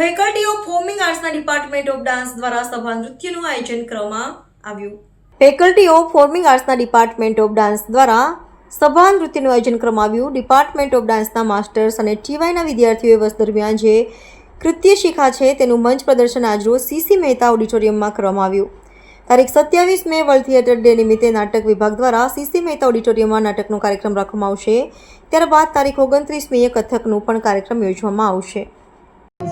Department of dance દ્વારા સભા નૃત્યનું આયોજન કરવામાં આવ્યું. ફેકલ્ટી ઓફ ફોર્મિંગ આર્ટ્સના ડિપાર્ટમેન્ટ ઓફ ડાન્સ દ્વારા સભા નૃત્યનું આયોજન કરવામાં આવ્યું. ડિપાર્ટમેન્ટ ઓફ ડાન્સના માસ્ટર્સ અને ટીવાયના વિદ્યાર્થીઓએ વર્ષ દરમિયાન જે કૃત્ય શીખા છે તેનું મંચ પ્રદર્શન આજરોજ સીસી મહેતા ઓડિટોરિયમમાં કરવામાં આવ્યું. તારીખ સત્યાવીસ મે વર્લ્ડ થિયેટર ડે નિમિત્તે નાટક વિભાગ દ્વારા સીસી મહેતા ઓડિટોરિયમમાં નાટકનો કાર્યક્રમ રાખવામાં આવશે. ત્યારબાદ તારીખ ઓગણત્રીસ મીએ કથકનું પણ કાર્યક્રમ યોજવામાં આવશે.